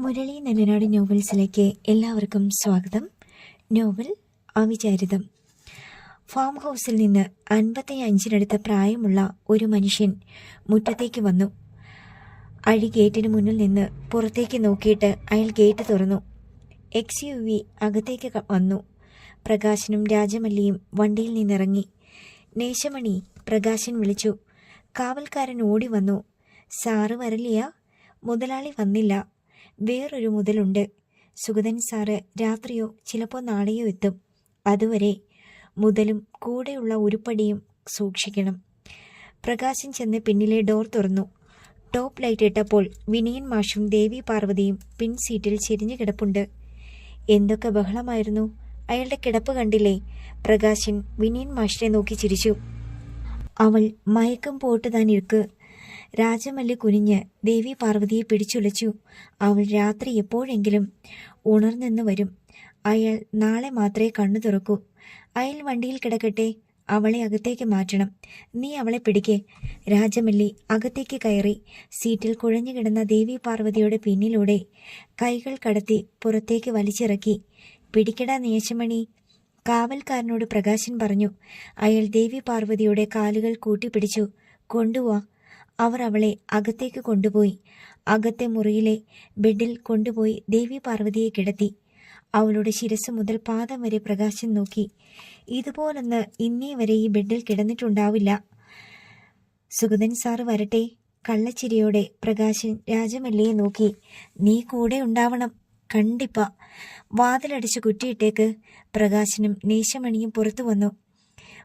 മുരളി നെല്ലനാട് നോവൽസിലേക്ക് എല്ലാവർക്കും സ്വാഗതം. Novel അവിചാരിതം. Farm ഹൗസിൽ നിന്ന് അൻപത്തി അഞ്ചിനടുത്ത പ്രായമുള്ള ഒരു മനുഷ്യൻ മുറ്റത്തേക്ക് വന്നു. അഴി ഗേറ്റിന് മുന്നിൽ നിന്ന് പുറത്തേക്ക് നോക്കിയിട്ട് അയാൾ ഗേറ്റ് തുറന്നു. എക്സ് യു വി അകത്തേക്ക് വന്നു. പ്രകാശനും രാജമല്ലിയും വണ്ടിയിൽ നിന്നിറങ്ങി. നേശമണി പ്രകാശൻ വിളിച്ചു. കാവൽക്കാരൻ ഓടി വന്നു. സാറ് വരലിയ? മുതലാളി വന്നില്ല. വേറൊരു മുതലുണ്ട്. സുഗതൻ സാറ് രാത്രിയോ ചിലപ്പോൾ നാളെയോ എത്തും. അതുവരെ മുതലും കൂടെയുള്ള ഉരുപ്പടിയും സൂക്ഷിക്കണം. പ്രകാശൻ ചെന്ന് പിന്നിലെ ഡോർ തുറന്നു. ടോപ്പ് ലൈറ്റ് ഇട്ടപ്പോൾ വിനയൻ മാഷും ദേവി പാർവതിയും പിൻ സീറ്റിൽ ചെരിഞ്ഞു കിടപ്പുണ്ട്. എന്തൊക്കെ ബഹളമായിരുന്നു? അയാളുടെ കിടപ്പ് കണ്ടില്ലേ? പ്രകാശൻ വിനയൻ മാഷിനെ നോക്കി ചിരിച്ചു. അവൾ മയക്കം പോട്ട് താൻ ഇരിക്ക്. രാജമല്ലി കുനിഞ്ഞ് ദേവി പാർവതിയെ പിടിച്ചുലച്ചു. അവൾ രാത്രി എപ്പോഴെങ്കിലും ഉണർന്നെന്ന് വരും. അയാൾ നാളെ മാത്രമേ കണ്ണു തുറക്കൂ. അയാൾ വണ്ടിയിൽ കിടക്കട്ടെ. അവളെ അകത്തേക്ക് മാറ്റണം. നീ അവളെ പിടിക്കേ. രാജമല്ലി അകത്തേക്ക് കയറി സീറ്റിൽ കുഴഞ്ഞു കിടന്ന ദേവി പാർവതിയുടെ പിന്നിലൂടെ കൈകൾ കടത്തി പുറത്തേക്ക് വലിച്ചിറക്കി. പിടിക്കടാ നേശമണി കാവൽക്കാരനോട് പ്രകാശൻ പറഞ്ഞു. അയാൾ ദേവി പാർവതിയുടെ കാലുകൾ കൂട്ടിപ്പിടിച്ചു. കൊണ്ടുവാ. അവർ അവളെ അകത്തേക്ക് കൊണ്ടുപോയി. അകത്തെ മുറിയിലെ ബെഡിൽ കൊണ്ടുപോയി ദേവി പാർവതിയെ കിടത്തി. അവളുടെ ശിരസ് മുതൽ പാദം വരെ പ്രകാശം നോക്കി. ഇതുപോലൊന്ന് ഇന്നേ വരെ ഈ ബെഡിൽ കിടന്നിട്ടുണ്ടാവില്ല. സുഗതൻ സാറ് വരട്ടെ. കള്ളച്ചിരിയോടെ പ്രകാശൻ രാജമല്ലിയെ നോക്കി. നീ കൂടെ ഉണ്ടാവണം. കണ്ടിപ്പ. വാതിലടിച്ച് കുറ്റിയിട്ടേക്ക്. പ്രകാശനും നേശമണിയും പുറത്തു വന്നു.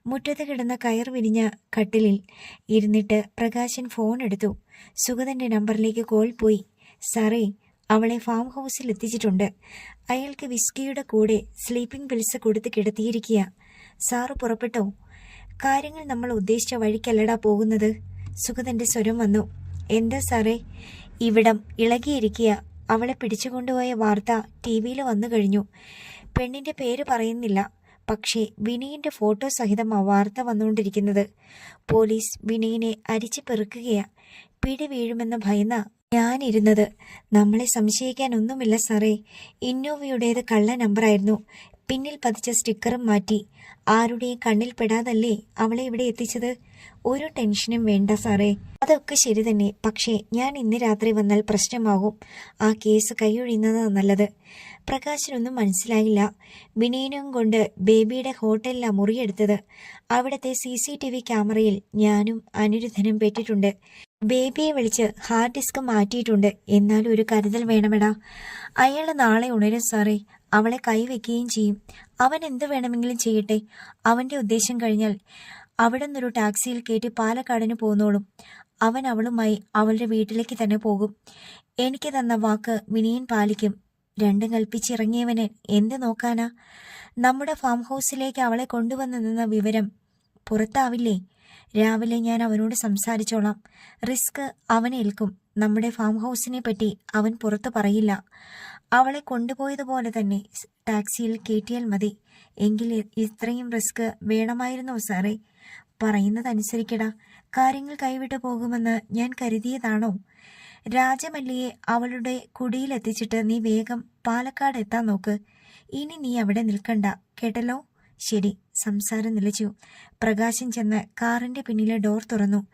മുറ്റത്ത് കിടന്ന കയർ വിരിഞ്ഞ കട്ടിലിൽ ഇരുന്നിട്ട് പ്രകാശൻ ഫോൺ എടുത്തു. സുഗതന്റെ നമ്പറിലേക്ക് കോൾ പോയി. സാറേ അവളെ ഫാം ഹൗസിൽ എത്തിച്ചിട്ടുണ്ട്. അയാൾക്ക് വിസ്കിയുടെ കൂടെ സ്ലീപ്പിംഗ് പിൽസ് കൊടുത്ത് കിടത്തിയിരിക്കുക സാറ് പുറപ്പെട്ടോ? കാര്യങ്ങൾ നമ്മൾ ഉദ്ദേശിച്ച വഴിക്കല്ലടാ പോകുന്നത്? സുഗതന്റെ സ്വരം വന്നു. എന്താ സാറേ? ഇവിടം ഇളകിയിരിക്കുക അവളെ പിടിച്ചുകൊണ്ടുപോയ വാർത്ത ടി വിയിൽ വന്നു കഴിഞ്ഞു. പെണ്ണിന്റെ പേര് പറയുന്നില്ല. പക്ഷേ വിനയന്റെ ഫോട്ടോ സഹിതം വാർത്ത വന്നുകൊണ്ടിരിക്കുന്നത്. പോലീസ് വിനയനെ അരിച്ചു പെറുക്കുകയാ. പിടി വീഴുമെന്ന് ഭയന്ന ഞാനിരുന്നത്. നമ്മളെ സംശയിക്കാനൊന്നുമില്ല സാറേ. ഇന്നോവയുടേത് കള്ള നമ്പറായിരുന്നു. പിന്നിൽ പതിച്ച സ്റ്റിക്കറും മാറ്റി. ആരുടെയും കണ്ണിൽ പെടാതല്ലേ അവളെ ഇവിടെ എത്തിച്ചത്? ഒരു ടെൻഷനും വേണ്ട സാറേ. അതൊക്കെ ശരി തന്നെ. പക്ഷേ ഞാൻ ഇന്ന് രാത്രി വന്നാൽ പ്രശ്നമാകും. ആ കേസ് കൈയൊഴിയുന്നത് നല്ലത്. പ്രകാശനൊന്നും മനസ്സിലായില്ല. വിനയനും കൊണ്ട് ബേബിയുടെ ഹോട്ടലിലാണ് മുറിയെടുത്തത്. അവിടുത്തെ സി സി ടി വി ക്യാമറയിൽ ഞാനും അനിരുദ്ധനും പെട്ടിട്ടുണ്ട്. ബേബിയെ വിളിച്ച് ഹാർഡ് ഡിസ്ക് മാറ്റിയിട്ടുണ്ട്. എന്നാലും ഒരു കരുതൽ വേണമെടാ. അയാൾ നാളെ ഉണരും സാറേ. അവളെ കൈവയ്ക്കുകയും ചെയ്യും. അവൻ എന്ത് വേണമെങ്കിലും ചെയ്യട്ടെ. അവന്റെ ഉദ്ദേശം കഴിഞ്ഞാൽ അവിടെ നിന്നൊരു ടാക്സിയിൽ കയറ്റി പാലക്കാടിന് പോന്നോളും. അവൻ അവളുമായി അവളുടെ വീട്ടിലേക്ക് തന്നെ പോകും. എനിക്ക് തന്ന വാക്ക് വിനയൻ പാലിക്കും. രണ്ടും കൽപ്പിച്ചിറങ്ങിയവന് എന്ത് നോക്കാനാ? നമ്മുടെ ഫാം ഹൗസിലേക്ക് അവളെ കൊണ്ടുവന്നെന്ന വിവരം പുറത്താവില്ലേ? രാവിലെ ഞാൻ അവനോട് സംസാരിച്ചോളാം. റിസ്ക് അവനേൽക്കും നമ്മുടെ ഫാം ഹൗസിനെ പറ്റി അവൻ പുറത്തു പറയില്ല. അവളെ കൊണ്ടുപോയതുപോലെ തന്നെ ടാക്സിയിൽ കയറ്റിയാൽ മതി. എങ്കിൽ ഇത്രയും റിസ്ക് വേണമായിരുന്നോ സാറേ? പറയുന്നതനുസരിക്കടാ. കാര്യങ്ങൾ കൈവിട്ടു പോകുമെന്ന് ഞാൻ കരുതിയതാണോ? രാജമല്ലിയെ അവളുടെ കുടിയിലെത്തിച്ചിട്ട് നീ വേഗം പാലക്കാട് എത്താൻ നോക്ക്. ഇനി നീ അവിടെ നിൽക്കണ്ട. കേട്ടല്ലോ? ശരി. സംസാരം നിലച്ചു. പ്രകാശൻ ചെന്ന് കാറിന്റെ പിന്നിലെ ഡോർ തുറന്നു.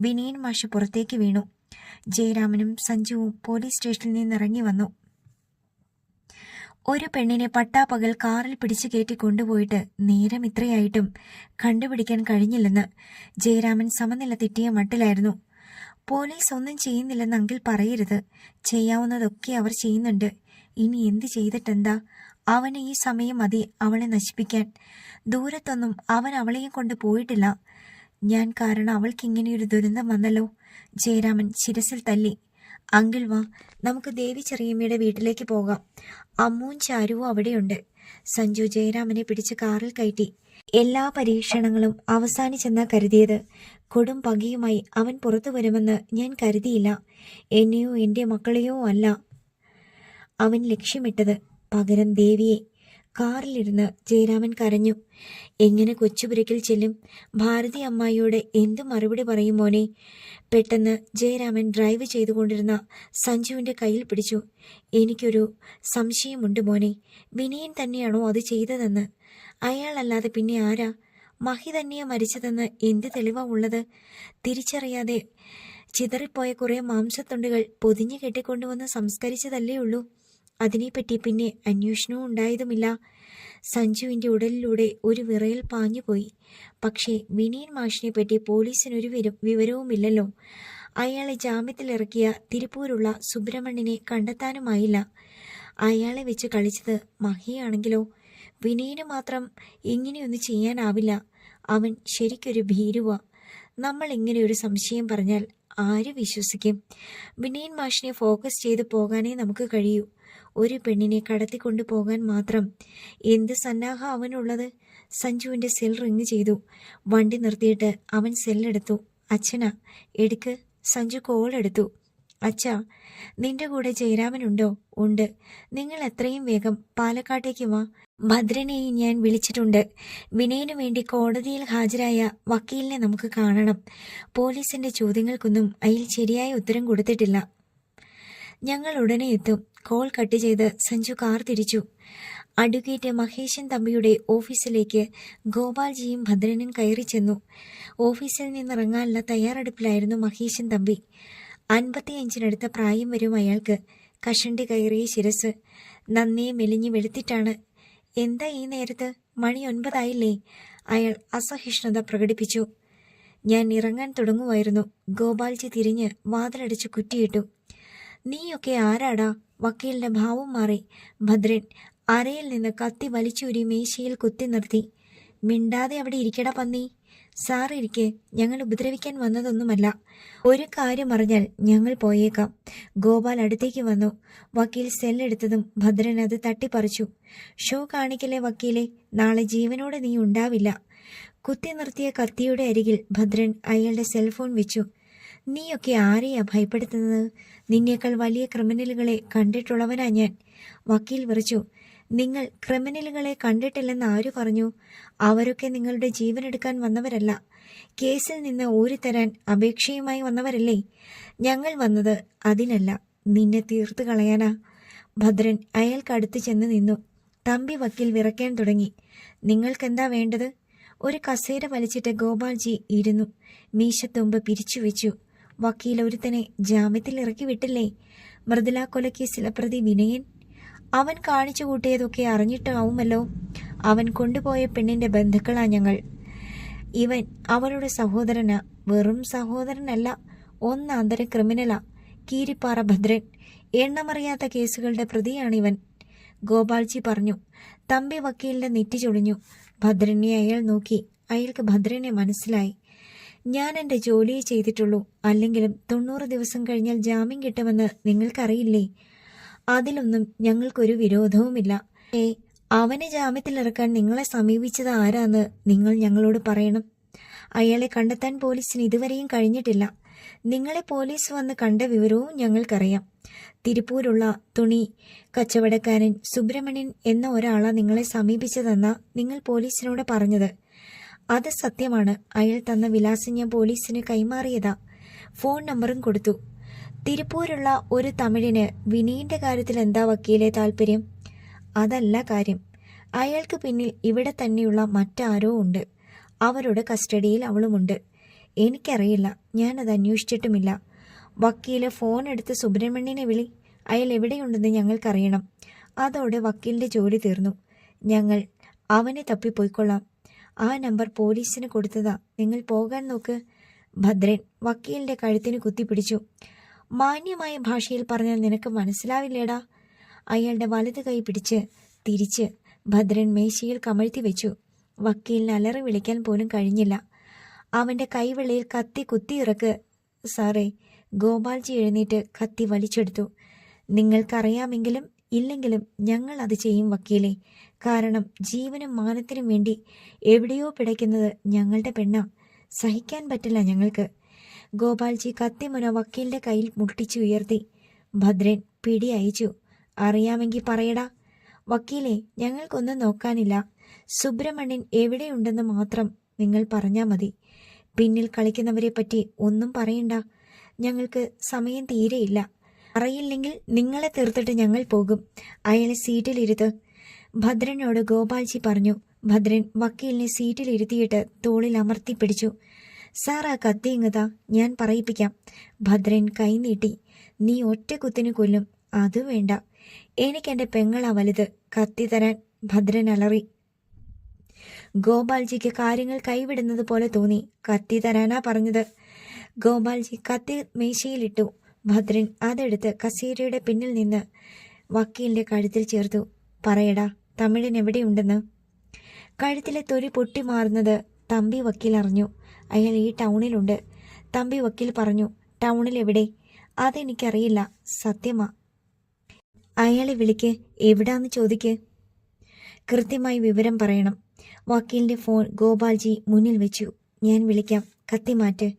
വിനയൻ മാഷ് പുറത്തേക്ക് വീണു. ജയരാമനും സഞ്ജുവും പോലീസ് സ്റ്റേഷനിൽ നിന്നിറങ്ങി വന്നു. ഒരു പെണ്ണിനെ പട്ടാപ്പകൽ കാറിൽ പിടിച്ചു കയറ്റി കൊണ്ടുപോയിട്ട് നേരം ഇത്രയായിട്ടും കണ്ടുപിടിക്കാൻ കഴിഞ്ഞില്ലെന്ന് ജയരാമൻ സമനില തെറ്റിയ മട്ടിലായിരുന്നു. പോലീസ് ഒന്നും ചെയ്യുന്നില്ലെന്ന് അങ്കിൾ പറയരുത്. ചെയ്യാവുന്നതൊക്കെ അവർ ചെയ്യുന്നുണ്ട്. ഇനി എന്ത് ചെയ്തിട്ടെന്താ? അവന് ഈ സമയം മതി അവളെ നശിപ്പിക്കാൻ. ദൂരത്തൊന്നും അവൻ അവളെയും കൊണ്ട് പോയിട്ടില്ല. ഞാൻ കാരണം അവൾക്ക് ഇങ്ങനെയൊരു ദുരന്തം വന്നല്ലോ. ജയരാമൻ ശിരസിൽ തല്ലി. അങ്കിൾ വാ നമുക്ക് ദേവി ചെറിയമ്മയുടെ വീട്ടിലേക്ക് പോകാം. അമ്മുവും ചാരുവും അവിടെയുണ്ട്. സഞ്ജു ജയരാമനെ പിടിച്ച് കാറിൽ കയറ്റി. എല്ലാ പരീക്ഷണങ്ങളും അവസാനിച്ചെന്ന കരുതിയത്. കൊടും പകയുമായി അവൻ പുറത്തു വരുമെന്ന് ഞാൻ കരുതിയില്ല. എന്നെയോ എന്റെ മക്കളെയോ അല്ല. അവൻ ലക്ഷ്യമിട്ടത് പകരം ദേവിയെ കാറിലിരുന്ന് ജയരാമൻ കരഞ്ഞു. എങ്ങനെ കൊച്ചുപുരയ്ക്കൽ ചെല്ലും? ഭാരതി അമ്മായിയോട് എന്തു മറുപടി പറയും മോനെ? പെട്ടെന്ന് ജയരാമൻ ഡ്രൈവ് ചെയ്തുകൊണ്ടിരുന്ന സഞ്ജുവിന്റെ കയ്യിൽ പിടിച്ചു. എനിക്കൊരു സംശയമുണ്ട് മോനെ. വിനയൻ തന്നെയാണോ അത് ചെയ്തതെന്ന്? അയാളല്ലാതെ പിന്നെ ആരാ? മഹി തന്നെയാ മരിച്ചതെന്ന് എന്ത് തെളിവാ ഉള്ളത്? തിരിച്ചറിയാതെ ചിതറിപ്പോയ കുറേ മാംസത്തുണ്ടുകൾ പൊതിഞ്ഞു കെട്ടിക്കൊണ്ടുവന്ന് സംസ്കരിച്ചതല്ലേ ഉള്ളൂ. അതിനെപ്പറ്റി പിന്നെ അന്വേഷണവും ഉണ്ടായതുമില്ല. സഞ്ജുവിന്റെ ഉടലിലൂടെ ഒരു വിറയൽ പാഞ്ഞുപോയി. പക്ഷേ വിനീൻ മാഷിനെ പറ്റി പോലീസിനൊരു വിര വിവരവുമില്ലല്ലോ. അയാളെ ജാമ്യത്തിലിറക്കിയ തിരുപ്പൂരുള്ള സുബ്രഹ്മണ്യനെ കണ്ടെത്താനുമായില്ല. അയാളെ വെച്ച് കളിച്ചത് മഹിയാണെങ്കിലോ? വിനയന് മാത്രം ഇങ്ങനെയൊന്നും ചെയ്യാനാവില്ല. അവൻ ശരിക്കൊരു ഭീരുവ. നമ്മൾ ഇങ്ങനെ ഒരു സംശയം പറഞ്ഞാൽ ആര് വിശ്വസിക്കും? വിനയൻ മാഷിനെ ഫോക്കസ് ചെയ്ത് പോകാനേ നമുക്ക് കഴിയൂ. ഒരു പെണ്ണിനെ കടത്തിക്കൊണ്ടു പോകാൻ മാത്രം എന്ത് സന്നാഹ അവനുള്ളത്? സഞ്ജുവിന്റെ സെൽ റിങ് ചെയ്തു. വണ്ടി നിർത്തിയിട്ട് അവൻ സെല്ലെടുത്തു അച്ഛന എടുക്ക്. സഞ്ജു കോൾ എടുത്തു. അച്ഛാ നിന്റെ കൂടെ ജയരാമനുണ്ടോ ഉണ്ട്. നിങ്ങൾ എത്രയും വേഗം പാലക്കാട്ടേക്ക് വാ. ഭദ്രനെയും ഞാൻ വിളിച്ചിട്ടുണ്ട്. വിനയനു വേണ്ടി കോടതിയിൽ ഹാജരായ വക്കീലിനെ നമുക്ക് കാണണം. പോലീസിന്റെ ചോദ്യങ്ങൾക്കൊന്നും അയിൽ ശരിയായ ഉത്തരം കൊടുത്തിട്ടില്ല. ഞങ്ങൾ ഉടനെ എത്തും. കോൾ കട്ട് ചെയ്ത് സഞ്ജു കാർ തിരിച്ചു. അഡ്വക്കേറ്റ് മഹേശൻ തമ്പിയുടെ ഓഫീസിലേക്ക് ഗോപാൽജിയും ഭദ്രനും കയറി ചെന്നു. ഓഫീസിൽ നിന്നിറങ്ങാനുള്ള തയ്യാറെടുപ്പിലായിരുന്നു മഹേശൻ തമ്പി. അൻപത്തിയഞ്ചിനടുത്ത പ്രായം വരും അയാൾക്ക് കഷണ്ടി കയറിയ ശിരസ്. നന്നേ മെലിഞ്ഞു വെളുത്തിട്ടാണ്. എന്താ ഈ നേരത്ത്? മണി ഒൻപതായില്ലേ? അയാൾ അസഹിഷ്ണുത പ്രകടിപ്പിച്ചു. ഞാൻ ഇറങ്ങാൻ തുടങ്ങുമായിരുന്നു. ഗോപാൽജി തിരിഞ്ഞ് വാതിലടിച്ച് കുറ്റിയിട്ടു. നീയൊക്കെ ആരാടാ? വക്കീലിന്റെ ഭാവം മാറി. ഭദ്രൻ അരയിൽ നിന്ന് കത്തി വലിച്ചൂരി മേശയിൽ കുത്തി നിർത്തി. മിണ്ടാതെ അവിടെ ഇരിക്കടാ പന്നി. സാർ ഇരിക്കെ ഞങ്ങൾ ഉപദ്രവിക്കാൻ വന്നതൊന്നുമല്ല. ഒരു കാര്യം അറിഞ്ഞാൽ ഞങ്ങൾ പോയേക്കാം. ഗോപാൽ അടുത്തേക്ക് വന്നു. വക്കീൽ സെല്ലെടുത്തതും ഭദ്രൻ അത് തട്ടിപ്പറിച്ചു. ഷോ കാണിക്കലേ വക്കീലെ നാളെ ജീവനോടെ നീ ഉണ്ടാവില്ല. കുത്തി നിർത്തിയ കത്തിയുടെ അരികിൽ ഭദ്രൻ അയാളുടെ സെൽഫോൺ വെച്ചു. നീയൊക്കെ ആരെയാ ഭയപ്പെടുത്തുന്നത്? നിന്നേക്കാൾ വലിയ ക്രിമിനലുകളെ കണ്ടിട്ടുള്ളവനാ ഞാൻ. വക്കീൽ വിറച്ചു. നിങ്ങൾ ക്രിമിനലുകളെ കണ്ടിട്ടില്ലെന്ന് ആര് പറഞ്ഞു? അവരൊക്കെ നിങ്ങളുടെ ജീവനെടുക്കാൻ വന്നവരല്ല. കേസിൽ നിന്ന് ഊരിത്തരാൻ അപേക്ഷയുമായി വന്നവരല്ലേ? ഞങ്ങൾ വന്നത് അതിനല്ല നിന്നെ തീർത്തു കളയാനാ. ഭദ്രൻ അയാൾക്കടുത്ത് ചെന്ന് നിന്നു. തമ്പി വക്കീൽ വിറയ്ക്കാൻ തുടങ്ങി. നിങ്ങൾക്കെന്താ വേണ്ടത്? ഒരു കസേര വലിച്ചിട്ട് ഗോപാൽജി ഇരുന്നു. മീശത്തുമ്പ് പിരിച്ചു വെച്ചു വക്കീൽ ഒരുത്തനെ ജാമ്യത്തിൽ ഇറക്കി വിട്ടില്ലേ? മൃദുല കൊലക്കേസിലെ പ്രതി വിനയൻ. അവൻ കാണിച്ചു കൂട്ടിയതൊക്കെ അറിഞ്ഞിട്ടാവുമല്ലോ. അവൻ കൊണ്ടുപോയ പെണ്ണിന്റെ ബന്ധുക്കളാ ഞങ്ങൾ. ഇവൻ അവളുടെ സഹോദരനാ. വെറും സഹോദരനല്ല ഒന്നാന്തര ക്രിമിനലാ. കീരിപ്പാറ ഭദ്രൻ. എണ്ണമറിയാത്ത കേസുകളുടെ പ്രതിയാണിവൻ. ഗോപാൽജി പറഞ്ഞു തമ്പി വക്കീലിന്റെ നെറ്റി ചൊളിഞ്ഞു. ഭദ്രനെ അയാൾ നോക്കി. അയാൾക്ക് ഭദ്രനെ മനസ്സിലായി. ഞാൻ എന്റെ ജോലിയെ ചെയ്തിട്ടുള്ളൂ. അല്ലെങ്കിലും തൊണ്ണൂറ് ദിവസം കഴിഞ്ഞാൽ ജാമ്യം കിട്ടുമെന്ന് നിങ്ങൾക്കറിയില്ലേ? അതിലൊന്നും ഞങ്ങൾക്കൊരു വിരോധവുമില്ല. ഏ അവനെ ജാമ്യത്തിലിറക്കാൻ നിങ്ങളെ സമീപിച്ചത് ആരാന്ന് നിങ്ങൾ ഞങ്ങളോട് പറയണം. അയാളെ കണ്ടെത്താൻ പോലീസിന് ഇതുവരെയും കഴിഞ്ഞിട്ടില്ല. നിങ്ങളെ പോലീസ് വന്ന് കണ്ട വിവരവും ഞങ്ങൾക്കറിയാം. തിരുപ്പൂരുള്ള തുണി കച്ചവടക്കാരൻ സുബ്രഹ്മണ്യൻ എന്ന ഒരാളാ നിങ്ങളെ സമീപിച്ചതെന്ന നിങ്ങൾ പോലീസിനോട് പറഞ്ഞത്. അത് സത്യമാണ്. അയാൾ തന്ന വിലാസം ഞാൻ പോലീസിന് കൈമാറിയതാ. ഫോൺ നമ്പറും കൊടുത്തു. തിരുപ്പൂരുള്ള ഒരു തമിഴിന് വിനീന്റെ കാര്യത്തിൽ എന്താ വക്കീലെ താല്പര്യം അതല്ല കാര്യം. അയാൾക്ക് പിന്നിൽ ഇവിടെ തന്നെയുള്ള മറ്റാരോ ഉണ്ട്. അവരുടെ കസ്റ്റഡിയിൽ അവളുമുണ്ട്. എനിക്കറിയില്ല. ഞാനത് അന്വേഷിച്ചിട്ടുമില്ല. വക്കീൽ ഫോൺ എടുത്ത് സുബ്രഹ്മണ്യനെ വിളി. അയാൾ എവിടെയുണ്ടെന്ന് ഞങ്ങൾക്കറിയണം. അതോടെ വക്കീലിന്റെ ജോലി തീർന്നു. ഞങ്ങൾ അവനെ തപ്പിപ്പോയിക്കൊള്ളാം. ആ നമ്പർ പോലീസിന് കൊടുത്തതാ. നിങ്ങൾ പോകാൻ നോക്ക്. ഭദ്രൻ വക്കീലിന്റെ കഴുത്തിന് കുത്തിപ്പിടിച്ചു മാന്യമായ ഭാഷയിൽ പറഞ്ഞാൽ നിനക്ക് മനസ്സിലാവില്ലേടാ? അയാളുടെ വലത് കൈ പിടിച്ച് തിരിച്ച് ഭദ്രൻ മേശയിൽ കമഴ്ത്തി വെച്ചു. വക്കീലിന് അലറി വിളിക്കാൻ പോലും കഴിഞ്ഞില്ല. അവന്റെ കൈവെള്ളയിൽ കത്തി കുത്തിയിറക്ക് സാറേ ഗോപാൽജി എഴുന്നേറ്റ് കത്തി വലിച്ചെടുത്തു. നിങ്ങൾക്കറിയാമെങ്കിലും ഇല്ലെങ്കിലും ഞങ്ങൾ അത് ചെയ്യും വക്കീലെ. കാരണം ജീവനും മാനത്തിനും വേണ്ടി എവിടെയോ പിടയ്ക്കുന്നത് ഞങ്ങളുടെ പെണ്ണ. സഹിക്കാൻ പറ്റില്ല ഞങ്ങൾക്ക്. ഗോപാൽജി കത്തിമുന വക്കീലിന്റെ കയ്യിൽ മുട്ടിച്ചു ഉയർത്തി. ഭദ്രൻ പിടി അയച്ചു. അറിയാമെങ്കിൽ പറയടാ. വക്കീലെ ഞങ്ങൾക്കൊന്നും നോക്കാനില്ല. സുബ്രഹ്മണ്യൻ എവിടെയുണ്ടെന്ന് മാത്രം നിങ്ങൾ പറഞ്ഞാൽ മതി. പിന്നിൽ കളിക്കുന്നവരെ പറ്റി ഒന്നും പറയണ്ട. ഞങ്ങൾക്ക് സമയം തീരെയില്ല. അറിയില്ലെങ്കിൽ നിങ്ങളെ തീർത്തിട്ട് ഞങ്ങൾ പോകും. അയാളെ സീറ്റിലിരുത്ത് ഭദ്രനോട് ഗോപാൽജി പറഞ്ഞു ഭദ്രൻ വക്കീലിനെ സീറ്റിലിരുത്തിയിട്ട് തോളിൽ അമർത്തി പിടിച്ചു. സാർ ആ ഞാൻ പറയിപ്പിക്കാം. ഭദ്രൻ കൈനീട്ടി നീ ഒറ്റ കുത്തിന് കൊല്ലും. അത് വേണ്ട. എനിക്കെന്റെ പെങ്ങളാ വലുത്. കത്തി തരാൻ. ഭദ്രൻ അലറി. ഗോപാൽജിക്ക് കാര്യങ്ങൾ കൈവിടുന്നത് പോലെ തോന്നി. കത്തി തരാനാ പറഞ്ഞത്. ഗോപാൽജി കത്തി മേശയിലിട്ടു. ഭദ്രൻ അതെടുത്ത് കസേരയുടെ പിന്നിൽ നിന്ന് വക്കീലിന്റെ കഴുത്തിൽ ചേർത്തു. പറയടാ തമിഴൻ എവിടെയുണ്ടെന്ന് കഴുത്തിലെ തൊലി പൊട്ടി മാറുന്നത് തമ്പി വക്കീൽ അറിഞ്ഞു. അയാൾ ഈ ടൗണിലുണ്ട്. തമ്പി വക്കീൽ പറഞ്ഞു ടൗണിൽ എവിടെ അതെനിക്കറിയില്ല. സത്യമാ. അയാളെ വിളിക്ക്. എവിടാന്ന് ചോദിക്ക്. കൃത്യമായി വിവരം പറയണം. വക്കീലിന്റെ ഫോൺ ഗോപാൽജി മുന്നിൽ വെച്ചു. ഞാൻ വിളിക്കാം. കത്തി മാറ്റ്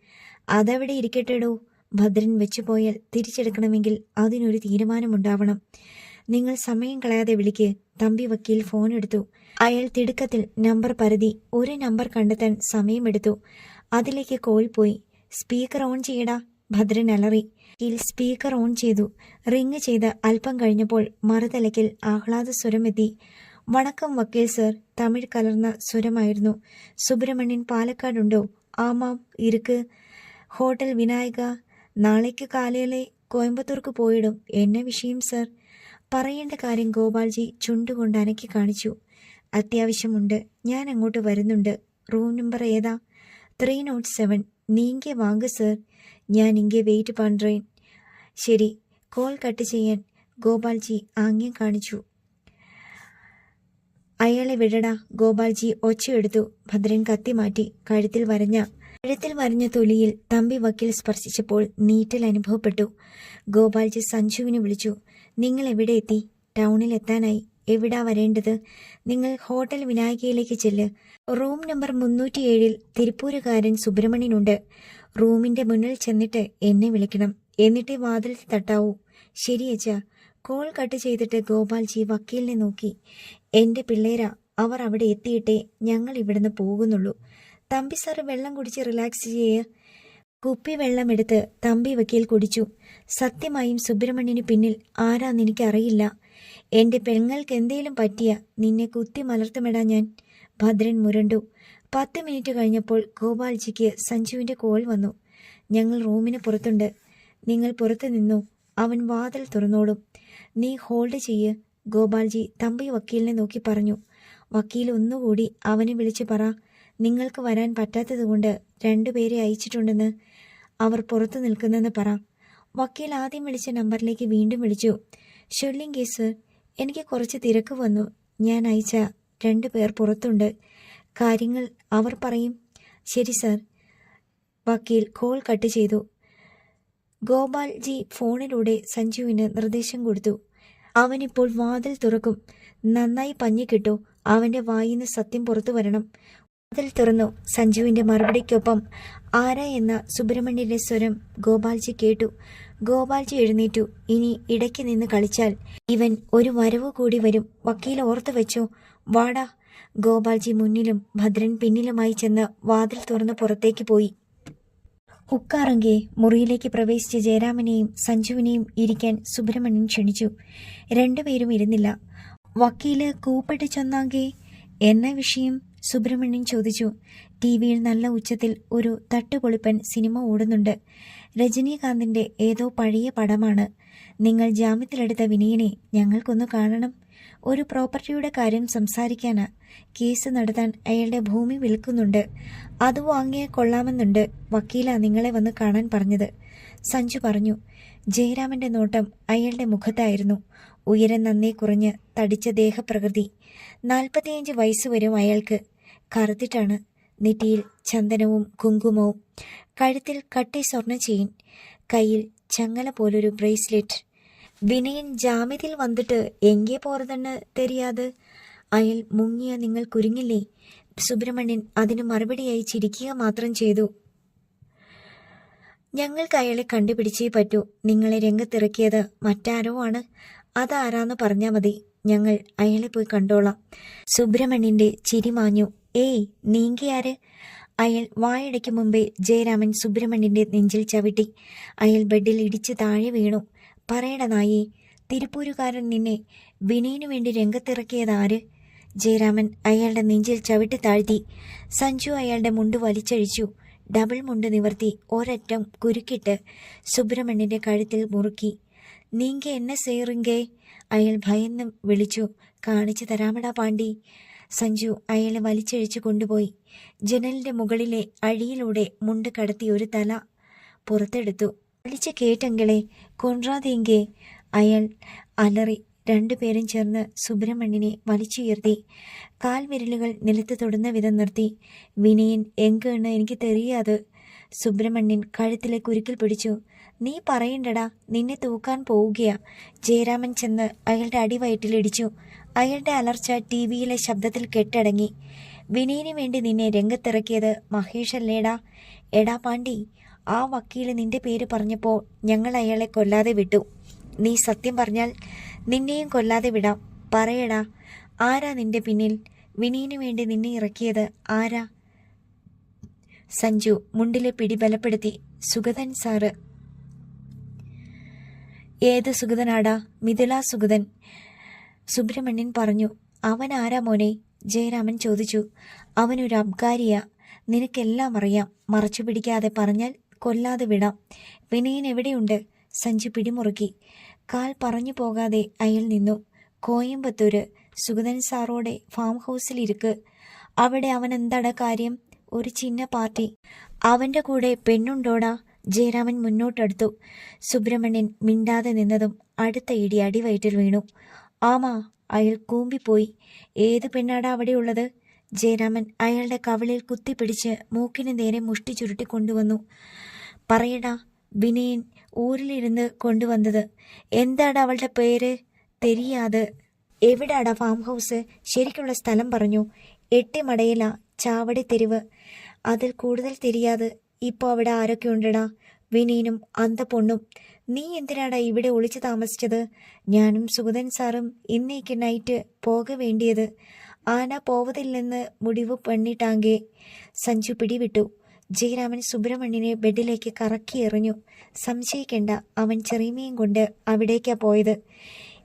അതവിടെ ഇരിക്കട്ടെടോ. ഭദ്രൻ വെച്ചു പോയാൽ തിരിച്ചെടുക്കണമെങ്കിൽ അതിനൊരു തീരുമാനമുണ്ടാവണം. നിങ്ങൾ സമയം കളയാതെ വിളിക്ക്. തമ്പി വക്കീൽ ഫോൺ എടുത്തു. അയാൾ തിടുക്കത്തിൽ നമ്പർ പരതി ഒരു നമ്പർ കണ്ടെത്താൻ സമയമെടുത്തു. അതിലേക്ക് കോൾ പോയി. സ്പീക്കർ ഓൺ ചെയ്യടാ. ഭദ്രൻ അലറി. കീൽ സ്പീക്കർ ഓൺ ചെയ്തു. റിങ് ചെയ്ത് അല്പം കഴിഞ്ഞപ്പോൾ മറുതലയ്ക്കിൽ ആഹ്ലാദ സ്വരമെത്തി വണക്കം വക്കീൽ സർ തമിഴ് കലർന്ന സ്വരമായിരുന്നു. സുബ്രഹ്മണ്യൻ പാലക്കാടുണ്ടോ? ആമാം. ഇരുക്ക്. ഹോട്ടൽ വിനായക. നാളേക്ക് കാലയിലെ കോയമ്പത്തൂർക്ക് പോയിടും. എന്നെ വിഷയം സർ പറയേണ്ട കാര്യം ഗോപാൽജി ചുണ്ടുകൊണ്ട് അനക്കി കാണിച്ചു. അത്യാവശ്യമുണ്ട്. ഞാൻ അങ്ങോട്ട് വരുന്നുണ്ട്. റൂം നമ്പർ ഏതാ? Three nought seven. നീങ്കെ വാങ്ങ സർ. ഞാൻ ഇங்கே വെയിറ്റ് പണ്ടേൻ ശരി. കോൾ കട്ട് ചെയ്യാൻ ഗോപാൽജി ആംഗ്യം കാണിച്ചു. അയാളെ വിടട. ഗോപാൽജി ഒച്ചയെടുത്തു ഭദ്രൻ കത്തി മാറ്റി. കഴുത്തിൽ വരഞ്ഞ കഴുത്തിൽ വരഞ്ഞ തൊലിയിൽ തമ്പി വക്കീൽ സ്പർശിച്ചപ്പോൾ നീറ്റൽ അനുഭവപ്പെട്ടു. ഗോപാൽജി സഞ്ജുവിനെ വിളിച്ചു. നിങ്ങൾ എവിടെ എത്തി ടൗണിൽ എത്താനായി എവിടാ വരേണ്ടത്? നിങ്ങൾ ഹോട്ടൽ വിനായകയിലേക്ക് ചെല്ല്. റൂം നമ്പർ മുന്നൂറ്റി ഏഴിൽ തിരുപ്പൂരുകാരൻ സുബ്രഹ്മണ്യനുണ്ട്. റൂമിന്റെ മുന്നിൽ ചെന്നിട്ട് എന്നെ വിളിക്കണം. എന്നിട്ട് വാതിൽ തട്ടാവൂ. ശരി അച്ഛാ. കോൾ കട്ട് ചെയ്തിട്ട് ഗോപാൽജി വക്കീലിനെ നോക്കി. എന്റെ പിള്ളേരാ അവർ അവിടെ എത്തിയിട്ടേ ഞങ്ങൾ ഇവിടുന്ന് പോകുന്നുള്ളൂ. തമ്പി സാറ് വെള്ളം കുടിച്ച് റിലാക്സ് ചെയ്യ്. കുപ്പി വെള്ളമെടുത്ത് തമ്പി വക്കീൽ കുടിച്ചു. സത്യമായും സുബ്രഹ്മണ്യന് പിന്നിൽ ആരാന്ന് എനിക്കറിയില്ല എന്റെ പെങ്ങൾക്ക് എന്തേലും പറ്റിയ നിന്നെ കുത്തി മലർത്തുമിടാൻ ഞാൻ. ഭദ്രൻ മുരണ്ടു. പത്ത് മിനിറ്റ് കഴിഞ്ഞപ്പോൾ ഗോപാൽജിക്ക് സഞ്ജുവിന്റെ കോൾ വന്നു. ഞങ്ങൾ റൂമിന് പുറത്തുണ്ട്. നിങ്ങൾ പുറത്തു നിന്നു. അവൻ വാതിൽ തുറന്നോളും നീ ഹോൾഡ് ചെയ്യ്. ഗോപാൽജി തമ്പി വക്കീലിനെ നോക്കി പറഞ്ഞു. വക്കീൽ ഒന്നുകൂടി അവനെ വിളിച്ചു പറ. നിങ്ങൾക്ക് വരാൻ പറ്റാത്തതുകൊണ്ട് രണ്ടുപേരെ അയച്ചിട്ടുണ്ടെന്ന് അവർ പുറത്തു നിൽക്കുന്നെന്ന് പറ. വക്കീൽ ആദ്യം വിളിച്ച നമ്പറിലേക്ക് വീണ്ടും വിളിച്ചു. ഷെർലിംഗ് കേസ് എനിക്ക് കുറച്ച് തിരക്ക് വന്നു. ഞാൻ അയച്ച രണ്ടു പേർ പുറത്തുണ്ട്. കാര്യങ്ങൾ അവർ പറയും. ശരി സർ. വക്കീൽ കോൾ കട്ട് ചെയ്തു. ഗോപാൽജി ഫോണിലൂടെ സഞ്ജുവിന് നിർദ്ദേശം കൊടുത്തു. അവനിപ്പോൾ വാതിൽ തുറക്കും. നന്നായി പഞ്ഞിക്കിട്ടു. അവന്റെ വായിന്ന് സത്യം പുറത്തു വരണം. വാതിൽ തുറന്നു. സഞ്ജുവിന്റെ മറുപടിക്കൊപ്പം ആരാ എന്ന സുബ്രഹ്മണ്യന്റെ സ്വരം ഗോപാൽജി കേട്ടു. ഗോപാൽജി എഴുന്നേറ്റു. ഇനി ഇടയ്ക്ക് നിന്ന് കളിച്ചാൽ ഇവൻ ഒരു വരവ് കൂടി വരും. വക്കീൽ ഓർത്തു വെച്ചോ. വാടാ. ഗോപാൽജി മുന്നിലും ഭദ്രൻ പിന്നിലുമായി ചെന്ന് വാതിൽ തുറന്ന് പുറത്തേക്ക് പോയി. ഉക്കാറങ്കെ മുറിയിലേക്ക് പ്രവേശിച്ച ജയരാമനെയും സഞ്ജുവിനെയും ഇരിക്കാൻ സുബ്രഹ്മണ്യൻ ക്ഷണിച്ചു. രണ്ടുപേരും ഇരുന്നില്ല. വക്കീൽ കൂപ്പിട്ട് ചെന്നാങ്കേ എന്ന വിഷയം? സുബ്രഹ്മണ്യൻ ചോദിച്ചു ടി വിയിൽ നല്ല ഉച്ചത്തിൽ ഒരു തട്ടുപൊളിപ്പൻ സിനിമ ഓടുന്നുണ്ട്. രജനീകാന്തിന്റെ ഏതോ പഴയ പടമാണ്. നിങ്ങൾ ജാമ്യത്തിലെടുത്ത വിനയനെ ഞങ്ങൾക്കൊന്ന് കാണണം. ഒരു പ്രോപ്പർട്ടിയുടെ കാര്യം സംസാരിക്കാനാ. കേസ് നടത്താൻ അയാളുടെ ഭൂമി വിൽക്കുന്നുണ്ട്. അത് വാങ്ങിയ കൊള്ളാമെന്നുണ്ട് വക്കീല നിങ്ങളെ വന്ന് കാണാൻ പറഞ്ഞത്. സഞ്ജു പറഞ്ഞു ജയരാമന്റെ നോട്ടം അയാളുടെ മുഖത്തായിരുന്നു. ഉയരം നന്നേ കുറഞ്ഞ് തടിച്ച ദേഹപ്രകൃതി. നാൽപ്പത്തിയഞ്ച് വയസ്സ് വരും അയാൾക്ക്. കറുത്തിട്ടാണ്. നെറ്റിയിൽ ചന്ദനവും കുങ്കുമവും. കഴുത്തിൽ കട്ടി സ്വർണ ചെയിൻ. കയ്യിൽ ചങ്ങല പോലൊരു ബ്രേസ്ലെറ്റ്. വിനയൻ ജാമ്യത്തിൽ വന്നിട്ട് എങ്കേ പോറതെന്ന് തെരിയാതെ. അയാൾ മുങ്ങിയ നിങ്ങൾ കുരുങ്ങില്ലേ? സുബ്രഹ്മണ്യൻ അതിന് മറുപടിയായി ചിരിക്കുക മാത്രം ചെയ്തു. ഞങ്ങൾക്ക് അയാളെ കണ്ടുപിടിച്ചേ പറ്റൂ. നിങ്ങളെ രംഗത്തിറക്കിയത് മറ്റാരോ ആണ്. അതാരാന്ന് പറഞ്ഞാൽ മതി. ഞങ്ങൾ അയാളെ പോയി കണ്ടോളാം. സുബ്രഹ്മണ്യന്റെ ചിരി മാഞ്ഞു. ഏയ് നീങ്കിയാര്? അയാൾ വായടയ്ക്ക് മുമ്പേ ജയരാമൻ സുബ്രഹ്മണ്യന്റെ നെഞ്ചിൽ ചവിട്ടി. അയാൾ ബെഡിൽ ഇടിച്ച് താഴെ വീണു. പറയട നായി തിരുപ്പൂരുകാരൻ നിന്നെ വിനയനു വേണ്ടി രംഗത്തിറക്കിയതാര്? ജയരാമൻ അയാളുടെ നെഞ്ചിൽ ചവിട്ടി താഴ്ത്തി. സഞ്ജു അയാളുടെ മുണ്ട് വലിച്ചഴിച്ചു. ഡബിൾ മുണ്ട് നിവർത്തി ഒരറ്റം കുരുക്കിട്ട് സുബ്രഹ്മണ്യന്റെ കഴുത്തിൽ മുറുക്കി. നീങ്ക എന്നെ സേറുങ്കേ. അയാൾ ഭയന്ന് വിളിച്ചു. കാണിച്ചു തരാമടാ പാണ്ടി സഞ്ജു അയാളെ വലിച്ചഴിച്ചു കൊണ്ടുപോയി. ജനലിന്റെ മുകളിലെ അഴിയിലൂടെ മുണ്ട് കടത്തി ഒരു തല പുറത്തെടുത്തു. വിളിച്ച കേട്ടെങ്കിലെ കൊൺറാതെങ്കേ അയാൾ അലറി രണ്ടുപേരും ചേർന്ന് സുബ്രഹ്മണ്യനെ വലിച്ചുയർത്തി. കാൽവിരലുകൾ നിലത്ത് തൊടുന്ന വിധം നിർത്തി. വിനയൻ എങ്കെന്ന് എനിക്ക് തെറിയാതെ സുബ്രഹ്മണ്യൻ കഴുത്തിലെ കുരുക്കിൽ പിടിച്ചു. നീ പറയണ്ടടാ നിന്നെ തൂക്കാൻ പോവുകയാ. ജയരാമൻ ചെന്ന് അയാളുടെ അടിവയറ്റിലിടിച്ചു അയാളുടെ അലർച്ച ടി വിയിലെ ശബ്ദത്തിൽ കെട്ടടങ്ങി. വിനയന് വേണ്ടി നിന്നെ രംഗത്തിറക്കിയത് മഹേഷ് അല്ലേടാ? എടാ പാണ്ടി ആ വക്കീൽ നിന്റെ പേര് പറഞ്ഞപ്പോൾ ഞങ്ങൾ അയാളെ കൊല്ലാതെ വിട്ടു. നീ സത്യം പറഞ്ഞാൽ നിന്നെയും കൊല്ലാതെ വിടാം. പറയടാ ആരാ നിന്റെ പിന്നിൽ? വിനീനു വേണ്ടി നിന്നെ ഇറക്കിയത് ആരാ? സഞ്ജു മുണ്ടിലെ പിടി ബലപ്പെടുത്തി. സുഗതൻ സാറ് ഏത് സുഗതനാടാ? മിഥില സുഗതൻ. സുബ്രഹ്മണ്യൻ പറഞ്ഞു അവൻ ആരാ മോനെ? ജയരാമൻ ചോദിച്ചു അവനൊരു അബ്കാരിയാ. നിനക്കെല്ലാം അറിയാം. മറച്ചു പിടിക്കാതെ പറഞ്ഞാൽ കൊല്ലാതെ വിടാം. വിനയൻ എവിടെയുണ്ട്? സഞ്ജു പിടിമുറുക്കി. കാൽ പറഞ്ഞു പോകാതെ അയാൾ നിന്നു. കോയമ്പത്തൂര്. സുഗതൻ സാറോടെ ഫാം ഹൗസിൽ ഹൗസിലിരിക്ക് അവിടെ അവൻ എന്താടാ കാര്യം? ഒരു ചിന്ന പാർട്ടി. അവന്റെ കൂടെ പെണ്ണുണ്ടോടാ? ജയരാമൻ മുന്നോട്ടടുത്തു. സുബ്രഹ്മണ്യൻ മിണ്ടാതെ നിന്നതും അടുത്ത ഇടി അടിവയറ്റിൽ വീണു. ആമാ അയാൾ കൂമ്പിപ്പോയി. ഏത് പെണ്ണാടാ അവിടെയുള്ളത്? ജയരാമൻ അയാളുടെ കവിളിൽ കുത്തിപ്പിടിച്ച് മൂക്കിന് നേരെ മുഷ്ടി ചുരുട്ടി കൊണ്ടുവന്നു. പറയടാ വിനയൻ ഊരിലിരുന്ന് കൊണ്ടുവന്നത്. എന്താടാ അവളുടെ പേര്? തെരിയാതെ. എവിടാടാ ഫാം ഹൗസ്? ശരിക്കുള്ള സ്ഥലം പറഞ്ഞു. എട്ടിമടയില ചാവടി തെരുവ് അതിൽ കൂടുതൽ തിരിയാതെ ഇപ്പോൾ അവിടെ ആരൊക്കെ ഉണ്ടടാ? വിനീനും അന്ത പൊണ്ണും നീ എന്തിനാടാ ഇവിടെ ഒളിച്ചു താമസിച്ചത്? ഞാനും സുഗതൻ സാറും ഇന്നേക്ക് നൈറ്റ് പോക വേണ്ടിയത്. ആന പോവതില്ലെന്ന് മുടിവ് പെണ്ണിട്ടാങ്കെ. സഞ്ജു പിടിവിട്ടു. ജയരാമൻ സുബ്രഹ്മണ്യനെ ബെഡിലേക്ക് കറക്കി എറിഞ്ഞു. സംശയിക്കേണ്ട അവൻ ചെറിയമയും കൊണ്ട് അവിടേക്കാ പോയത്.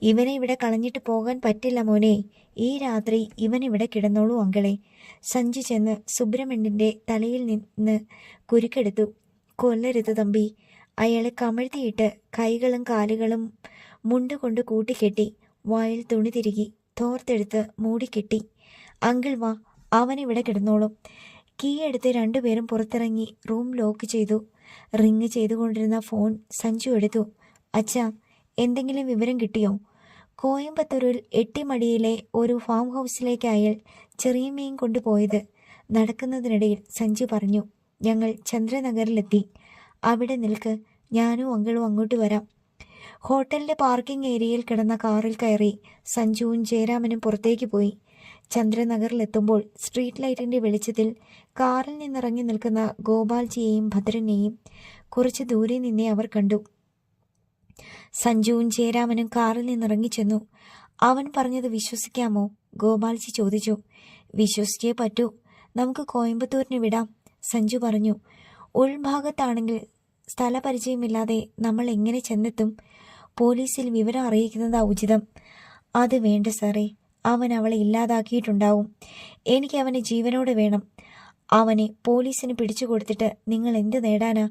ഇവനെ ഇവിടെ കളഞ്ഞിട്ട് പോകാൻ പറ്റില്ല മോനെ. ഈ രാത്രി ഇവനിവിടെ കിടന്നോളൂ അങ്കളെ. സഞ്ജു ചെന്ന് സുബ്രഹ്മണ്യന്റെ തലയിൽ നിന്ന് കുരുക്കെടുത്തു. കൊല്ലരുത് തമ്പി. അയാളെ കമഴ്ത്തിയിട്ട് കൈകളും കാലുകളും മുണ്ടുകൊണ്ട് കൂട്ടിക്കെട്ടി വായിൽ തുണി തിരികി തോർത്തെടുത്ത് മൂടിക്കെട്ടി. അങ്കിൾ വാ അവൻ ഇവിടെ കിടന്നോളും. കീ എടുത്ത് രണ്ടുപേരും പുറത്തിറങ്ങി റൂം ലോക്ക് ചെയ്തു. റിങ് ചെയ്തുകൊണ്ടിരുന്ന ഫോൺ സഞ്ജു എടുത്തു. അച്ഛാ എന്തെങ്കിലും വിവരം കിട്ടിയോ? കോയമ്പത്തൂരിൽ എട്ടിമടിയിലെ ഒരു ഫാം ഹൗസിലേക്ക് അയാൾ മീൻ കൊണ്ടുപോയത് നടക്കുന്നതിനിടയിൽ സഞ്ജു പറഞ്ഞു ഞങ്ങൾ ചന്ദ്രനഗറിലെത്തി. അവിടെ നിൽക്ക്. ഞാനും അങ്കിളും അങ്ങോട്ട് വരാം. ഹോട്ടലിന്റെ പാർക്കിംഗ് ഏരിയയിൽ കിടന്ന കാറിൽ കയറി സഞ്ജുവും ജയരാമനും പുറത്തേക്ക് പോയി. ചന്ദ്രനഗറിലെത്തുമ്പോൾ സ്ട്രീറ്റ് ലൈറ്റിന്റെ വെളിച്ചത്തിൽ കാറിൽ നിന്നിറങ്ങി നിൽക്കുന്ന ഗോപാൽജിയെയും ഭദ്രനെയും കുറച്ച് ദൂരെ നിന്നേ അവർ കണ്ടു. സഞ്ജുവും ജയരാമനും കാറിൽ നിന്നിറങ്ങിച്ചെന്നു. അവൻ പറഞ്ഞത് വിശ്വസിക്കാമോ? ഗോപാൽജി ചോദിച്ചു. വിശ്വസിച്ചേ പറ്റൂ. നമുക്ക് കോയമ്പത്തൂരിന് വിടാം സഞ്ജു പറഞ്ഞു. ഉൾഭാഗത്താണെങ്കിൽ സ്ഥലപരിചയമില്ലാതെ നമ്മൾ എങ്ങനെ ചെന്നെത്തും? പോലീസിൽ വിവരം അറിയിക്കുന്നതാ ഉചിതം. അത് വേണ്ട സാറേ അവൻ അവളെ ഇല്ലാതാക്കിയിട്ടുണ്ടാവും. എനിക്ക് അവനെ ജീവനോടെ വേണം. അവനെ പോലീസിന് പിടിച്ചു കൊടുത്തിട്ട് നിങ്ങൾ എന്ത് നേടാനാ?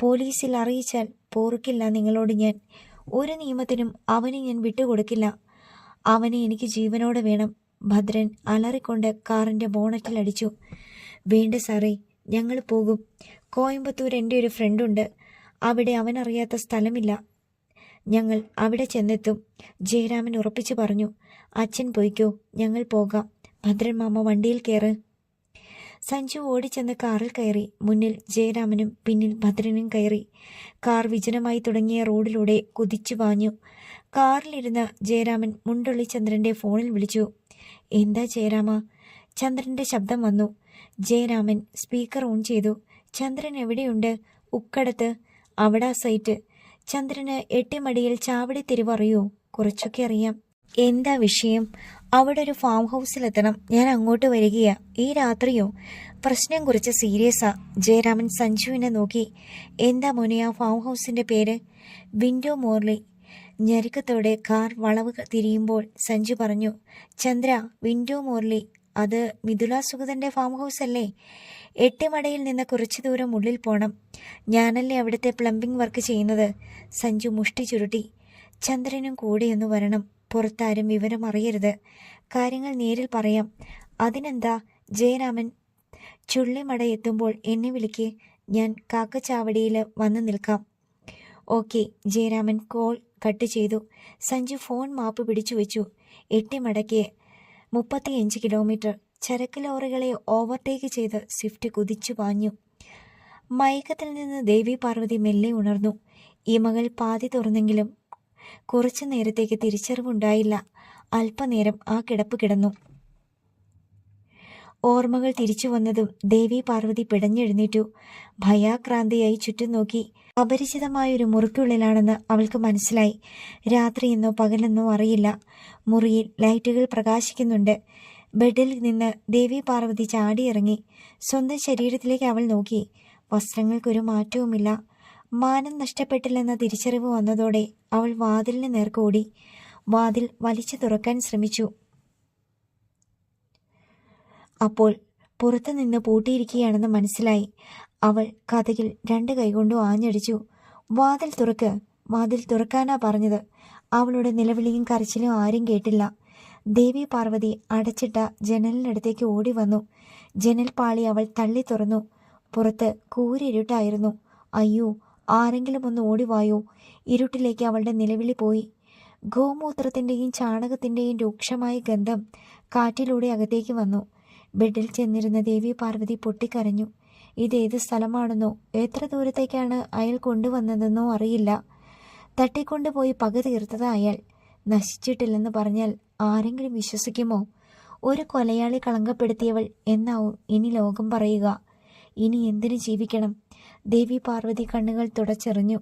പോലീസിൽ അറിയിച്ചാൽ പോർക്കില്ല നിങ്ങളോട് ഞാൻ. ഒരു നിയമത്തിനും അവനെ ഞാൻ വിട്ടുകൊടുക്കില്ല. അവനെ എനിക്ക് ജീവനോടെ വേണം. ഭദ്രൻ അലറിക്കൊണ്ട് കാറിന്റെ ബോണറ്റിൽ അടിച്ചു. വേണ്ട സാറേ ഞങ്ങൾ പോകും. കോയമ്പത്തൂർ എന്റെ ഒരു ഫ്രണ്ടുണ്ട് അവിടെ അവനറിയാത്ത സ്ഥലമില്ല. ഞങ്ങൾ അവിടെ ചെന്നെത്തും. ജയരാമൻ ഉറപ്പിച്ചു പറഞ്ഞു. അച്ഛൻ പോയിക്കോ ഞങ്ങൾ പോകാം. ഭദ്രൻ മാമ വണ്ടിയിൽ കയറ് സഞ്ജു ഓടിച്ചെന്ന് കാറിൽ കയറി. മുന്നിൽ ജയരാമനും പിന്നിൽ ഭദ്രനും കയറി. കാർ വിജനമായി തുടങ്ങിയ റോഡിലൂടെ കുതിച്ചു പാഞ്ഞു കാറിലിരുന്ന ജയരാമൻ മുണ്ടുള്ളി ചന്ദ്രന്റെ ഫോണിൽ വിളിച്ചു. എന്താ ജയരാമ? ചന്ദ്രന്റെ ശബ്ദം വന്നു. ജയരാമൻ സ്പീക്കർ ഓൺ ചെയ്തു. ചന്ദ്രൻ എവിടെയുണ്ട്? ഉക്കടത്ത്. അവിടാ സൈറ്റ്. ചന്ദ്രന് എട്ടിമടിയിൽ ചാവടി തിരിവറിയോ കുറച്ചൊക്കെ അറിയാം. എന്താ വിഷയം? അവിടെ ഒരു ഫാം ഹൗസിലെത്തണം ഞാൻ അങ്ങോട്ട് വരികയാ. ഈ രാത്രിയോ? പ്രശ്നം കുറിച്ച് സീരിയസാ ജയരാമൻ സഞ്ജുവിനെ നോക്കി. എന്താ മോനെ ആ ഫാം ഹൗസിന്റെ പേര്? Window Morley. ഞെരുക്കത്തോടെ കാർ വളവ് തിരിയുമ്പോൾ സഞ്ജു പറഞ്ഞു ചന്ദ്ര വിൻഡോ മോർലി അത് മിഥുല സുഗതന്റെ ഫാം ഹൗസ് അല്ലേ? എട്ടിമടയിൽ നിന്ന് കുറച്ച് ദൂരം ഉള്ളിൽ പോണം. ഞാനല്ലേ അവിടുത്തെ പ്ലംബിംഗ് വർക്ക് ചെയ്യുന്നത്? സഞ്ജു മുഷ്ടി ചുരുട്ടി ചന്ദ്രനും കൂടെയൊന്നു വരണം. പുറത്താരും വിവരം അറിയരുത്. കാര്യങ്ങൾ നേരിൽ പറയാം. അതിനെന്താ? ജയരാമൻ ചുള്ളിമട എത്തുമ്പോൾ എന്നെ വിളിക്ക്. ഞാൻ കാക്കച്ചാവടിയിൽ വന്ന് നിൽക്കാം. ഓക്കെ ജയരാമൻ കോൾ കട്ട് ചെയ്തു. സഞ്ജു ഫോൺ മാപ്പ് പിടിച്ചു വെച്ചു. എട്ടിമടയ്ക്ക് മുപ്പത്തിയഞ്ച് കിലോമീറ്റർ. ചരക്ക് ലോറികളെ ഓവർടേക്ക് ചെയ്ത് സ്വിഫ്റ്റ് കുതിച്ചു പാഞ്ഞു. മയക്കത്തിൽ നിന്ന് ദേവി പാർവതി മെല്ലെ ഉണർന്നു. ഇമകൾ പാതി തുറന്നെങ്കിലും കുറച്ചു നേരത്തേക്ക് തിരിച്ചറിവുണ്ടായില്ല. അല്പനേരം ആ കിടപ്പ് കിടന്നു. ഓർമ്മകൾ തിരിച്ചു വന്നതും ദേവി പാർവതി പിടഞ്ഞെഴുന്നേറ്റു. ഭയാക്രാന്തിയായി ചുറ്റും നോക്കി. അപരിചിതമായൊരു മുറിക്കുള്ളിലാണെന്ന് അവൾക്ക് മനസ്സിലായി. രാത്രിയെന്നോ പകലെന്നോ അറിയില്ല. മുറിയിൽ ലൈറ്റുകൾ പ്രകാശിക്കുന്നുണ്ട്. ബെഡിൽ നിന്ന് ദേവി പാർവതി ചാടിയിറങ്ങി. സ്വന്തം ശരീരത്തിലേക്ക് അവൾ നോക്കി. വസ്ത്രങ്ങൾക്കൊരു മാറ്റവുമില്ല. മാനം നഷ്ടപ്പെട്ടില്ലെന്ന തിരിച്ചറിവ് വന്നതോടെ അവൾ വാതിലിന് നേർക്കോടി വാതിൽ വലിച്ചു തുറക്കാൻ ശ്രമിച്ചു. അപ്പോൾ പുറത്തു നിന്ന് പൂട്ടിയിരിക്കുകയാണെന്ന് മനസ്സിലായി. അവൾ കഥകിൽ രണ്ട് കൈകൊണ്ടും ആഞ്ഞടിച്ചു. വാതിൽ തുറക്ക് വാതിൽ തുറക്കാനാ പറഞ്ഞത്. അവളുടെ നിലവിളിയും കരച്ചിലും ആരും കേട്ടില്ല. ദേവി പാർവതി അടച്ചിട്ട ജനലിനടുത്തേക്ക് ഓടി വന്നു. ജനൽ പാളി അവൾ തള്ളി തുറന്നു. പുറത്ത് കൂരിരുട്ടായിരുന്നു. അയ്യോ ആരെങ്കിലും ഒന്ന് ഓടിവായോ? ഇരുട്ടിലേക്ക് അവളുടെ നിലവിളി പോയി. ഗോമൂത്രത്തിന്റെയും ചാണകത്തിന്റെയും രൂക്ഷമായ ഗന്ധം കാറ്റിലൂടെ അകത്തേക്ക് വന്നു. ബെഡിൽ ചെന്നിരുന്ന ദേവി പാർവതി പൊട്ടിക്കരഞ്ഞു. ഇതേത് സ്ഥലമാണെന്നോ? എത്ര ദൂരത്തേക്കാണ് അയാൾ കൊണ്ടുവന്നതെന്നോ അറിയില്ല. തട്ടിക്കൊണ്ടുപോയി പക തീർത്തത് അയാൾ. നശിച്ചിട്ടില്ലെന്ന് പറഞ്ഞാൽ ആരെങ്കിലും വിശ്വസിക്കുമോ? ഒരു കൊലയാളി കളങ്കപ്പെടുത്തിയവൾ എന്നാവും ഇനി ലോകം പറയുക. ഇനി എന്തിനു ജീവിക്കണം? ദേവി പാർവതി കണ്ണുകൾ തുടച്ചെറിഞ്ഞു.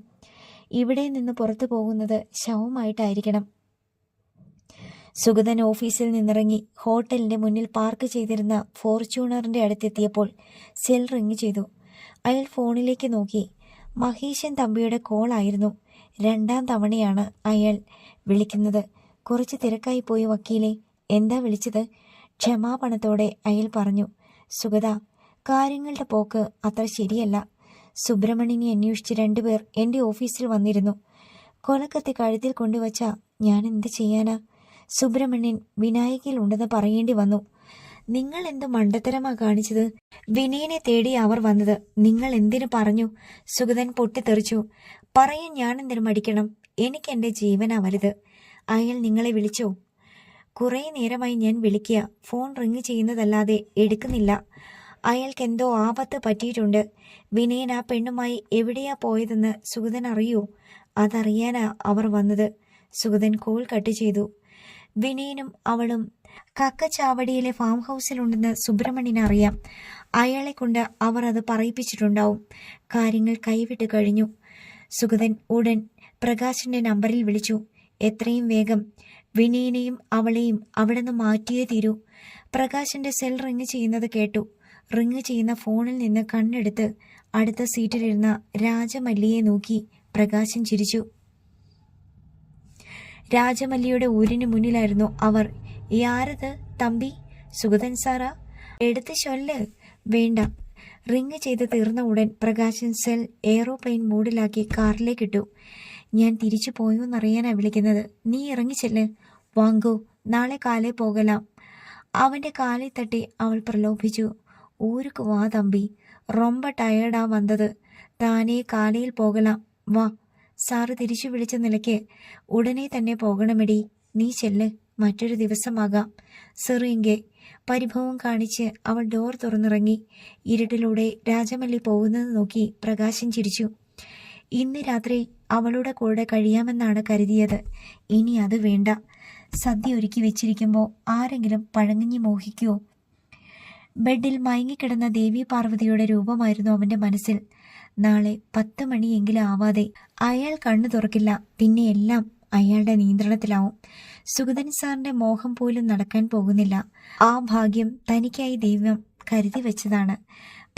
ഇവിടെ നിന്ന് പുറത്തു പോകുന്നത് ശവമായിട്ടായിരിക്കണം. സുഗതൻ ഓഫീസിൽ നിന്നിറങ്ങി ഹോട്ടലിന്റെ മുന്നിൽ പാർക്ക് ചെയ്തിരുന്ന ഫോർച്യൂണറിന്റെ അടുത്തെത്തിയപ്പോൾ സെൽ റിങ് ചെയ്തു. അയാൾ ഫോണിലേക്ക് നോക്കി. മഹേശൻ തമ്പിയുടെ കോൾ ആയിരുന്നു. രണ്ടാം തവണയാണ് അയാൾ വിളിക്കുന്നത്. കുറച്ച് തിരക്കായി പോയി വക്കീലെ എന്താ വിളിച്ചത്? ക്ഷമാപണത്തോടെ അയാൾ പറഞ്ഞു. സുഗത കാര്യങ്ങളുടെ പോക്ക് അത്ര ശരിയല്ല. സുബ്രഹ്മണ്യനെ അന്വേഷിച്ച് രണ്ടുപേർ എന്റെ ഓഫീസിൽ വന്നിരുന്നു. കൊലക്കത്തി കഴുത്തിൽ കൊണ്ടുവച്ച ഞാൻ എന്ത് ചെയ്യാനാ? സുബ്രഹ്മണ്യൻ വിനായകയിൽ ഉണ്ടെന്ന് പറയേണ്ടി വന്നു. നിങ്ങൾ എന്ത് മണ്ടത്തരമാ കാണിച്ചത്? വിനയനെ തേടി അവർ വന്നത് നിങ്ങൾ എന്തിനു പറഞ്ഞു സുഗതൻ പൊട്ടിത്തെറിച്ചു. പറയാൻ ഞാൻ എന്തിനു മടിക്കണം? എനിക്ക് എന്റെ ജീവനാ വലുത്. അയാൾ നിങ്ങളെ വിളിച്ചോ? കുറേ നേരമായി ഞാൻ വിളിക്കുക. ഫോൺ റിങ് ചെയ്യുന്നതല്ലാതെ എടുക്കുന്നില്ല. അയാൾക്ക് എന്തോ ആപത്ത് പറ്റിയിട്ടുണ്ട്. വിനയൻ ആ പെണ്ണുമായി എവിടെയാ പോയതെന്ന് സുഗതൻ അറിയോ? അതറിയാനാ അവർ വന്നത്. സുഗതൻ കോൾ കട്ട് ചെയ്തു. വിനയനും അവളും കക്കച്ചാവടിയിലെ ഫാം ഹൗസിലുണ്ടെന്ന് സുബ്രഹ്മണ്യന് അറിയാം. അയാളെ കൊണ്ട് അവർ അത് പറയിപ്പിച്ചിട്ടുണ്ടാവും. കാര്യങ്ങൾ കൈവിട്ട് കഴിഞ്ഞു. സുഗതൻ ഉടൻ പ്രകാശിന്റെ നമ്പറിൽ വിളിച്ചു. എത്രയും വേഗം. വിനയനെയും അവളെയും അവിടെ നിന്ന് മാറ്റിയേ തീരൂ. പ്രകാശിന്റെ സെൽ റിങ് ചെയ്യുന്നത് കേട്ടു. റിങ് ചെയ്യുന്ന ഫോണിൽ നിന്ന് കണ്ണെടുത്ത് അടുത്ത സീറ്റിലിരുന്ന രാജമല്ലിയെ നോക്കി പ്രകാശൻ ചിരിച്ചു. രാജമല്ലിയുടെ ഊരിന് മുന്നിലായിരുന്നു അവർ. യാരത് തമ്പി? സുഗതൻ സാറാ? എടുത്ത് ചൊല്ല് വേണ്ട. റിങ് ചെയ്ത് തീർന്ന ഉടൻ പ്രകാശൻ സെൽ എയറോപ്ലെയിൻ കാറിലേക്ക് കാറിലേക്കിട്ടു ഞാൻ തിരിച്ചു പോയോന്നറിയാനാണ് വിളിക്കുന്നത്. നീ ഇറങ്ങി ചെല്ല്. വാങ്കോ നാളെ കാലേ പോകലാം. അവന്റെ കാലിൽ തട്ടി അവൾ പ്രലോഭിച്ചു. ഊരുക്ക് വാ തമ്പി ரொம்ப ടയേർഡാ വന്നത് താനേ കാലയിൽ പോകലാം വാ സാറ് തിരിച്ചു വിളിച്ച നിലയ്ക്ക് ഉടനെ തന്നെ പോകണമെടി നീ ചെല്ല് മറ്റൊരു ദിവസമാകാം സെറിയെങ്കെ പരിഭവം കാണിച്ച് അവൾ ഡോർ തുറന്നിറങ്ങി ഇരുട്ടിലൂടെ രാജമല്ലി പോകുന്നത് നോക്കി പ്രകാശം ചിരിച്ചു ഇന്ന് രാത്രി അവളുടെ കൂടെ കഴിയാമെന്നാണ് കരുതിയത് ഇനി അത് വേണ്ട സദ്യ ഒരുക്കി വെച്ചിരിക്കുമ്പോൾ ആരെങ്കിലും പഴങ്ങഞ്ഞി മോഹിക്കുമോ ബെഡിൽ മയങ്ങിക്കിടന്ന ദേവി പാർവതിയുടെ രൂപമായിരുന്നു അവന്റെ മനസ്സിൽ. നാളെ പത്ത് മണിയെങ്കിലും ആവാതെ അയാൾ കണ്ണു തുറക്കില്ല. പിന്നെ എല്ലാം അയാളുടെ നിയന്ത്രണത്തിലാവും. സുഗതൻ സാറിന്റെ മോഹം പോലും നടക്കാൻ പോകുന്നില്ല. ആ ഭാഗ്യം തനിക്കായി ദൈവം കരുതി വെച്ചതാണ്.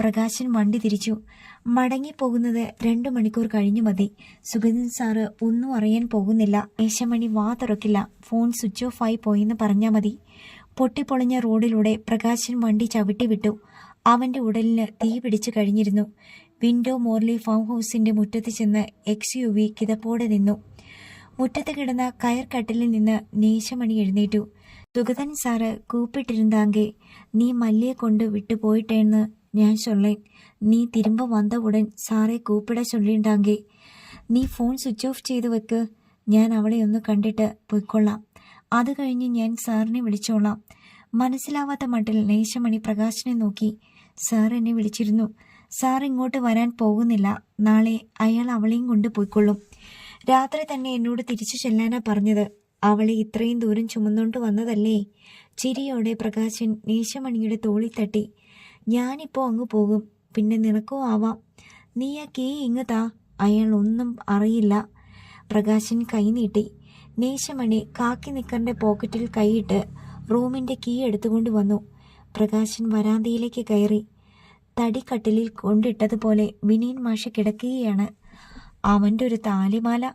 പ്രകാശൻ വണ്ടി തിരിച്ചു. മടങ്ങിപ്പോകുന്നത് രണ്ടു മണിക്കൂർ കഴിഞ്ഞു മതി. സുഗതൻ സാറ് ഒന്നും അറിയാൻ പോകുന്നില്ല. ഏശമണി വാ തുറക്കില്ല. ഫോൺ സ്വിച്ച് ഓഫ് ആയി പോയെന്ന് പറഞ്ഞാൽ മതി. പൊട്ടിപ്പൊളിഞ്ഞ റോഡിലൂടെ പ്രകാശൻ വണ്ടി ചവിട്ടിവിട്ടു. അവന്റെ ഉടലിന് തീ പിടിച്ചു കഴിഞ്ഞിരുന്നു. വിൻഡോ മോർലി ഫാം ഹൗസിന്റെ മുറ്റത്ത് ചെന്ന് എക്സ് യു വി കിതപ്പോടെ നിന്നു. മുറ്റത്ത് കിടന്ന കയർ കട്ടിലിൽ നിന്ന് നേശമണി എഴുന്നേറ്റു. സുഗതൻ സാറ് കൂപ്പിട്ടിരുന്നാങ്കെ നീ മല്ലിയെ കൊണ്ട് വിട്ടുപോയിട്ടേന്ന് ഞാൻ ചൊല്ലേൻ. നീ തിരുമ്പ ഉടൻ സാറെ കൂപ്പിട ചൊല്ലിണ്ടാങ്കെ നീ ഫോൺ സ്വിച്ച് ഓഫ് ചെയ്തു വെക്ക്. ഞാൻ അവളെ ഒന്ന് കണ്ടിട്ട് പൊയ്ക്കൊള്ളാം. അത് കഴിഞ്ഞ് ഞാൻ സാറിനെ വിളിച്ചോളാം. മനസ്സിലാവാത്ത മട്ടിൽ നേശമണി പ്രകാശിനെ നോക്കി. സാർ എന്നെ വിളിച്ചിരുന്നു. സാർ ഇങ്ങോട്ട് വരാൻ പോകുന്നില്ല. നാളെ അയാൾ അവളെയും കൊണ്ട് പോയിക്കൊള്ളും. രാത്രി തന്നെ എന്നോട് തിരിച്ചു ചെല്ലാനാ പറഞ്ഞത്. അവളെ ഇത്രയും ദൂരം ചുമന്നുകൊണ്ട് വന്നതല്ലേ? ചിരിയോടെ പ്രകാശൻ നേശമണിയുടെ തോളിൽ തട്ടി. ഞാനിപ്പോൾ അങ്ങ് പോകും. പിന്നെ നിനക്കോ ആവാം. നീ ആ കീ ഇങ്ങതാ അയാൾ ഒന്നും അറിയില്ല. പ്രകാശൻ കൈനീട്ടി നേശമണി കാക്കി നിക്കറിന്റെ പോക്കറ്റിൽ കൈയിട്ട് റൂമിന്റെ കീ എടുത്തുകൊണ്ട് വന്നു. പ്രകാശൻ വരാന്തയിലേക്ക് കയറി. തടിക്കട്ടിലിൽ കൊണ്ടിട്ടതുപോലെ വിനീൻ മാഷ കിടക്കുകയാണ്. അവന്റെ ഒരു താലിമാല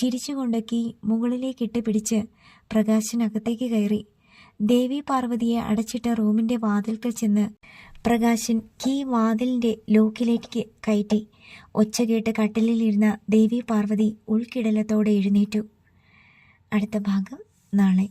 ചിരിച്ചുകൊണ്ട് കീ മുകളിലേക്കിട്ട് പിടിച്ച് പ്രകാശൻ അകത്തേക്ക് കയറി. ദേവി പാർവതിയെ അടച്ചിട്ട റൂമിന്റെ വാതിൽക്കൽ ചെന്ന് പ്രകാശൻ കീ വാതിലിന്റെ ലോക്കിലേക്ക് കയറ്റി. ഒച്ച കേട്ട് കട്ടിലിലിരുന്ന ദേവി പാർവതി ഉൾക്കിടലത്തോടെ എഴുന്നേറ്റു. അടുത്ത ഭാഗം നാളെ.